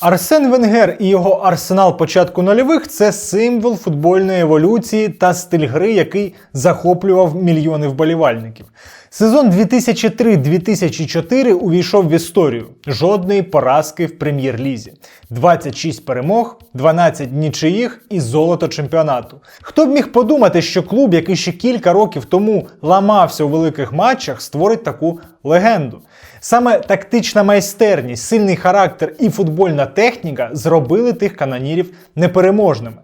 Арсен Венгер і його арсенал початку нульових це символ футбольної еволюції та стиль гри, який захоплював мільйони вболівальників. Сезон 2003-2004 увійшов в історію. Жодної поразки в прем'єр-лізі. 26 перемог, 12 нічиїх і золото чемпіонату. Хто б міг подумати, що клуб, який ще кілька років тому ламався у великих матчах, створить таку легенду. Саме тактична майстерність, сильний характер і футбольна техніка зробили тих канонірів непереможними.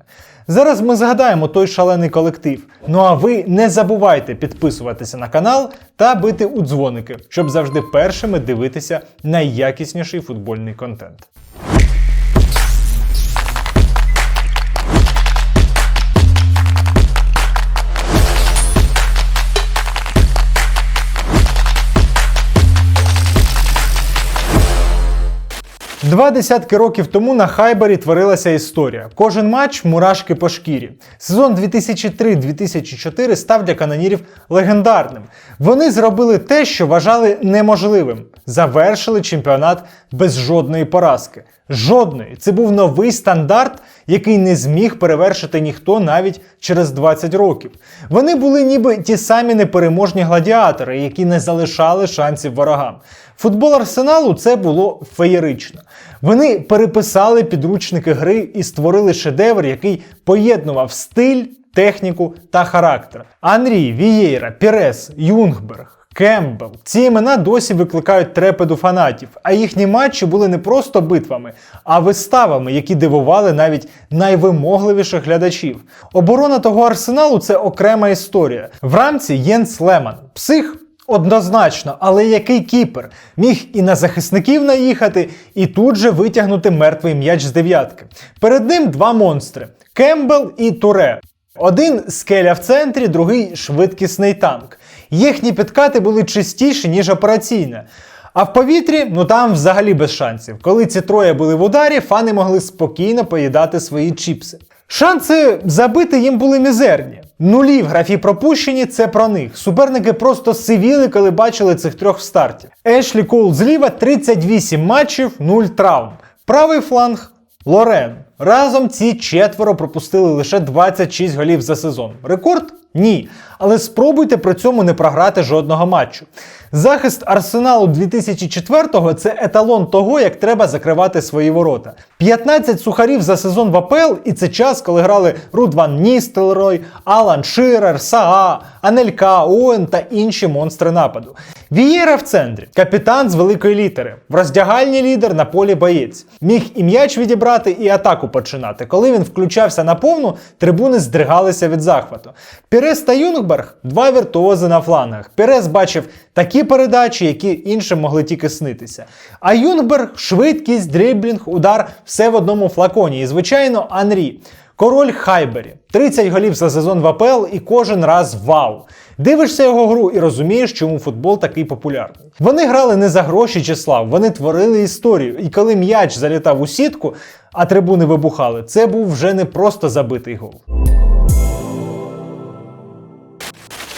Зараз ми згадаємо той шалений колектив. Ну а ви не забувайте підписуватися на канал та бити у дзвоники, щоб завжди першими дивитися найякісніший футбольний контент. Два десятки років тому на Хайбері творилася історія. Кожен матч мурашки по шкірі. Сезон 2003-2004 став для канонірів легендарним. Вони зробили те, що вважали неможливим. Завершили чемпіонат без жодної поразки. Жодної. Це був новий стандарт, який не зміг перевершити ніхто навіть через 20 років. Вони були ніби ті самі непереможні гладіатори, які не залишали шансів ворогам. Футбол арсеналу це було феєрично. Вони переписали підручники гри і створили шедевр, який поєднував стиль, техніку та характер. Анрі, Вієра, Пірес, Юнгберг. Кембл. Ці імена досі викликають трепеду фанатів, а їхні матчі були не просто битвами, а виставами, які дивували навіть найвимогливіших глядачів. Оборона того арсеналу це окрема історія. В рамці Єнс Леман, псих. Однозначно, але який кіпер міг і на захисників наїхати, і тут же витягнути мертвий м'яч з дев'ятки. Перед ним два монстри: Кембл і Туре. Один скеля в центрі, другий швидкісний танк. Їхні підкати були чистіші, ніж операційне. А в повітрі, ну там взагалі без шансів. Коли ці троє були в ударі, фани могли спокійно поїдати свої чіпси. Шанси забити їм були мізерні. Нулі в графі пропущені це про них. Суперники просто сивіли, коли бачили цих трьох в старті. Ешлі Коул зліва 38 матчів, 0 травм. Правий фланг Лорен. Разом ці четверо пропустили лише 26 голів за сезон. Рекорд? Ні. Але спробуйте при цьому не програти жодного матчу. Захист Арсеналу 2004-го це еталон того, як треба закривати свої ворота. 15 сухарів за сезон в АПЛ, і це час, коли грали Рудван Ністелрой, Алан Ширер, Саа, Анелька, Оуен та інші монстри нападу. Вієра в центрі, капітан з великої літери, в роздягальні лідер на полі боєць. Міг і м'яч відібрати, і атаку починати. Коли він включався на повну, трибуни здригалися від захвату. Пірес та Юнгберг два віртуози на флангах. Пірес бачив такі передачі, які іншим могли тільки снитися. А Юнгберг швидкість, дріблінг, удар все в одному флаконі. І, звичайно, Анрі. Король Хайбері. 30 голів за сезон в АПЛ і кожен раз вау. Дивишся його гру і розумієш, чому футбол такий популярний. Вони грали не за гроші чи слав, вони творили історію. І коли м'яч залітав у сітку, а трибуни вибухали, це був вже не просто забитий гол.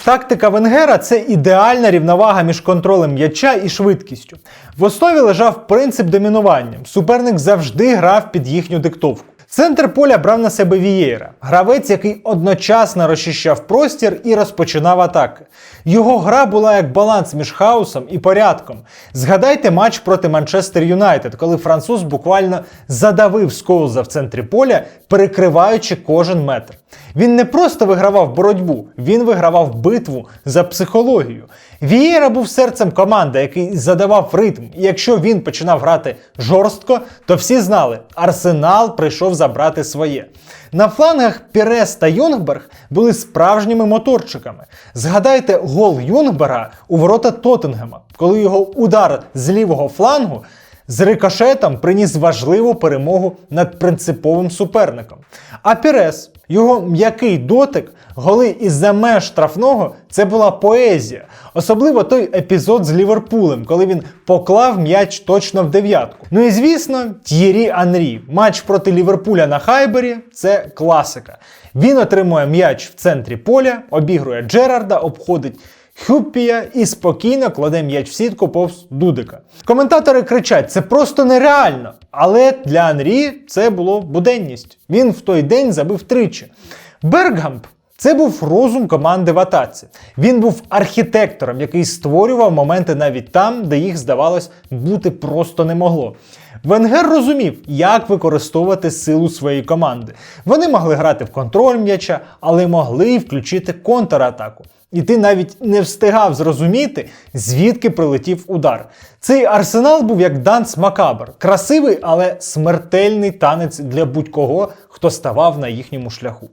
Тактика Венгера це ідеальна рівновага між контролем м'яча і швидкістю. В основі лежав принцип домінування. Суперник завжди грав під їхню диктовку. Центр поля брав на себе Вієра, гравець, який одночасно розчищав простір і розпочинав атаки. Його гра була як баланс між хаосом і порядком. Згадайте матч проти Манчестер Юнайтед, коли француз буквально задавив Скоуза в центрі поля, перекриваючи кожен метр. Він не просто вигравав боротьбу, він вигравав битву за психологію. Вієра був серцем команди, який задавав ритм. І якщо він починав грати жорстко, то всі знали, Арсенал прийшов забрати своє. На флангах Пірес та Юнгберг були справжніми моторчиками. Згадайте гол Юнгберга у ворота Тоттенгема, коли його удар з лівого флангу з рикошетом приніс важливу перемогу над принциповим суперником. А Пірес, його м'який дотик, голи із-за меж штрафного це була поезія. Особливо той епізод з Ліверпулем, коли він поклав м'яч точно в дев'ятку. Ну і звісно, Т'єрі Анрі. Матч проти Ліверпуля на Хайбері це класика. Він отримує м'яч в центрі поля, обігрує Джерарда, обходить Хюппія і спокійно кладе м'яч в сітку повз Дудика. Коментатори кричать: це просто нереально. Але для Анрі це було буденність. Він в той день забив тричі. Бергамп це був розум команди в атаці. Він був архітектором, який створював моменти навіть там, де їх, здавалось, бути просто не могло. Венгер розумів, як використовувати силу своєї команди. Вони могли грати в контроль м'яча, але могли й включити контратаку. І ти навіть не встигав зрозуміти, звідки прилетів удар. Цей арсенал був як данс Макабр. Красивий, але смертельний танець для будь-кого, хто ставав на їхньому шляху.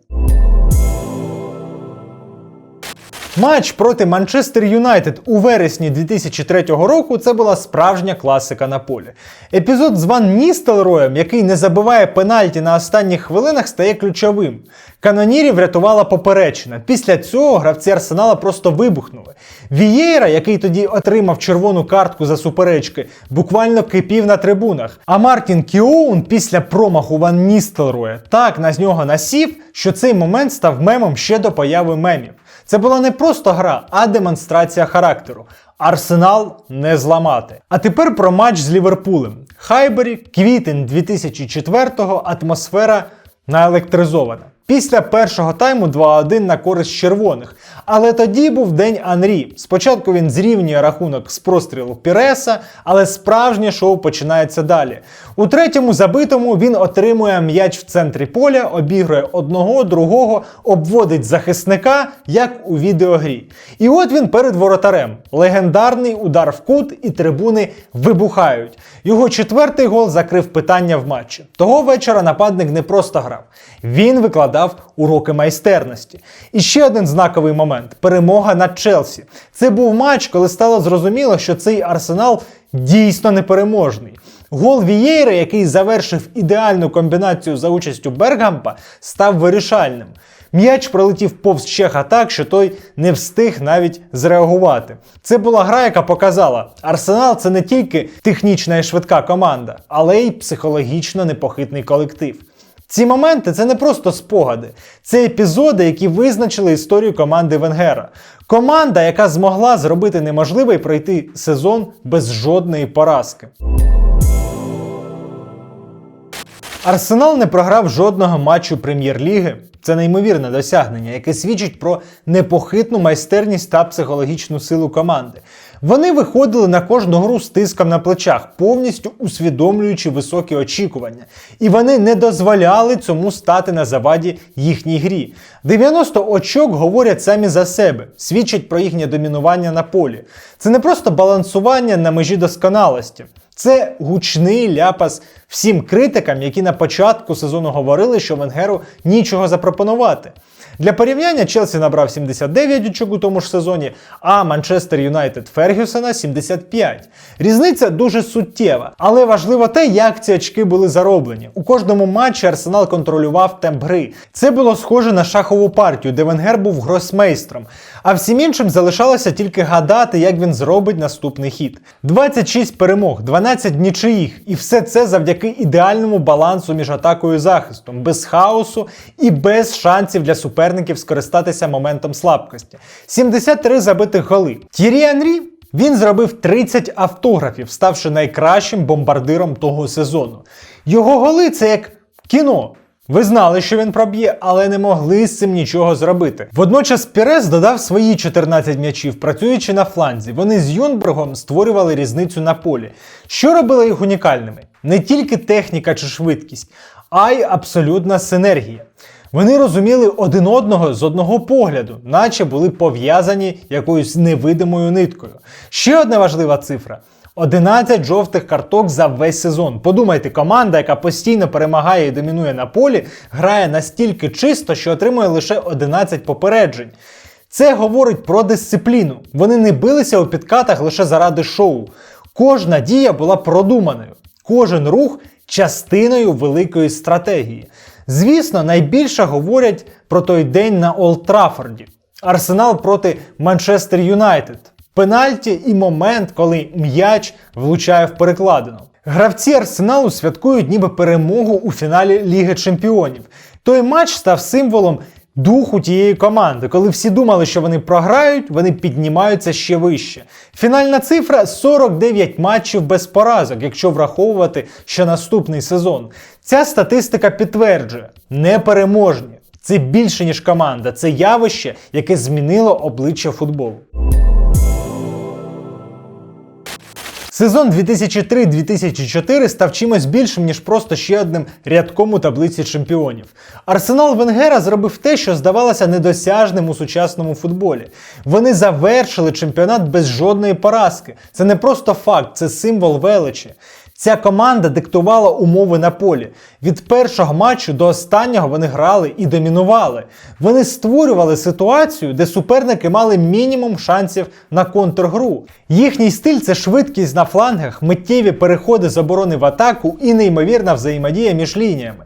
Матч проти Манчестер Юнайтед у вересні 2003 року це була справжня класика на полі. Епізод з Ван Ністелроєм, який не забиває пенальті на останніх хвилинах, стає ключовим. Канонірів врятувала поперечина. Після цього гравці Арсенала просто вибухнули. Вієра, який тоді отримав червону картку за суперечки, буквально кипів на трибунах. А Мартін Кіоун після промаху Ван Ністелроя так на нього насів, що цей момент став мемом ще до появи мемів. Це була не просто гра, а демонстрація характеру. Арсенал не зламати. А тепер про матч з Ліверпулем. Хайбері, квітень 2004-го, атмосфера наелектризована. Після першого тайму 2-1 на користь червоних. Але тоді був день Анрі. Спочатку він зрівнює рахунок з прострілу Піреса, але справжнє шоу починається далі. У третьому забитому він отримує м'яч в центрі поля, обігрує одного, другого, обводить захисника, як у відеогрі. І от він перед воротарем. Легендарний удар в кут, і трибуни вибухають. Його четвертий гол закрив питання в матчі. Того вечора нападник не просто грав, він викладав уроки майстерності. І ще один знаковий момент перемога над Челсі. Це був матч, коли стало зрозуміло, що цей арсенал дійсно непереможний. Гол Вієйра, який завершив ідеальну комбінацію за участю Бергампа, став вирішальним. М'яч пролетів повз Чеха так, що той не встиг навіть зреагувати. Це була гра, яка показала, Арсенал це не тільки технічна і швидка команда, але й психологічно непохитний колектив. Ці моменти це не просто спогади, це епізоди, які визначили історію команди Венгера. Команда, яка змогла зробити неможливе і пройти сезон без жодної поразки. Арсенал не програв жодного матчу прем'єр-ліги. Це неймовірне досягнення, яке свідчить про непохитну майстерність та психологічну силу команди. Вони виходили на кожну гру з тиском на плечах, повністю усвідомлюючи високі очікування. І вони не дозволяли цьому стати на заваді їхній грі. 90 очок говорять самі за себе, свідчать про їхнє домінування на полі. Це не просто балансування на межі досконалості. Це гучний ляпас всім критикам, які на початку сезону говорили, що Венгеру нічого запропонувати. Для порівняння Челсі набрав 79 очок у тому ж сезоні, а Манчестер Юнайтед Фергюсона 75. Різниця дуже суттєва, але важливо те, як ці очки були зароблені. У кожному матчі Арсенал контролював темп гри. Це було схоже на шахову партію, де Венгер був гросмейстром. А всім іншим залишалося тільки гадати, як він зробить наступний хід. 26 перемог, 12 нічиїх, і все це завдяки ідеальному балансу між атакою і захистом, без хаосу і без шансів для суперників скористатися моментом слабкості. 73 забитих голи. Тірі Анрі він зробив 30 автографів, ставши найкращим бомбардиром того сезону. Його голи це як кіно. Ви знали, що він проб'є, але не могли з цим нічого зробити. Водночас Пірес додав свої 14 м'ячів, працюючи на фланзі. Вони з Юнбергом створювали різницю на полі. Що робило їх унікальними? Не тільки техніка чи швидкість, а й абсолютна синергія. Вони розуміли один одного з одного погляду, наче були пов'язані якоюсь невидимою ниткою. Ще одна важлива цифра. 11 жовтих карток за весь сезон. Подумайте, команда, яка постійно перемагає і домінує на полі, грає настільки чисто, що отримує лише 11 попереджень. Це говорить про дисципліну. Вони не билися у підкатах лише заради шоу. Кожна дія була продуманою, кожен рух частиною великої стратегії. Звісно, найбільше говорять про той день на Олд Траффорді. Арсенал проти Манчестер Юнайтед. Пенальті і момент, коли м'яч влучає в перекладину. Гравці Арсеналу святкують ніби перемогу у фіналі Ліги Чемпіонів. Той матч став символом дух у тієї команди. Коли всі думали, що вони програють, вони піднімаються ще вище. Фінальна цифра 49 матчів без поразок, якщо враховувати ще наступний сезон. Ця статистика підтверджує непереможні. Це більше ніж команда, це явище, яке змінило обличчя футболу. Сезон 2003-2004 став чимось більшим, ніж просто ще одним рядком у таблиці чемпіонів. Арсенал Венгера зробив те, що здавалося недосяжним у сучасному футболі. Вони завершили чемпіонат без жодної поразки. Це не просто факт, це символ величі. Ця команда диктувала умови на полі. Від першого матчу до останнього вони грали і домінували. Вони створювали ситуацію, де суперники мали мінімум шансів на контргру. Їхній стиль це швидкість на флангах, миттєві переходи з оборони в атаку і неймовірна взаємодія між лініями.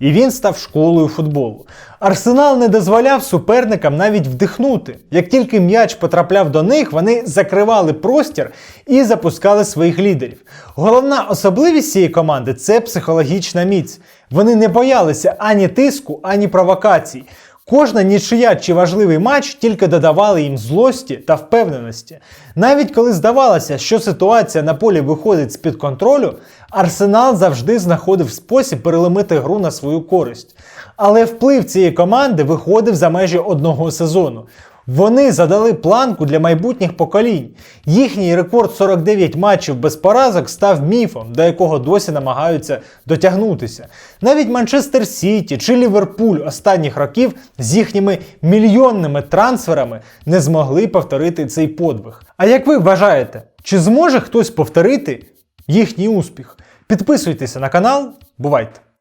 І він став школою футболу. Арсенал не дозволяв суперникам навіть вдихнути. Як тільки м'яч потрапляв до них, вони закривали простір і запускали своїх лідерів. Головна особливість цієї команди це психологічна міць. Вони не боялися ані тиску, ані провокацій. Кожна нічия чи важливий матч тільки додавали їм злості та впевненості. Навіть коли здавалося, що ситуація на полі виходить з-під контролю, Арсенал завжди знаходив спосіб переломити гру на свою користь. Але вплив цієї команди виходив за межі одного сезону. Вони задали планку для майбутніх поколінь. Їхній рекорд 49 матчів без поразок став міфом, до якого досі намагаються дотягнутися. Навіть Манчестер Сіті чи Ліверпуль останніх років з їхніми мільйонними трансферами не змогли повторити цей подвиг. А як ви вважаєте, чи зможе хтось повторити їхній успіх? Підписуйтеся на канал, бувайте!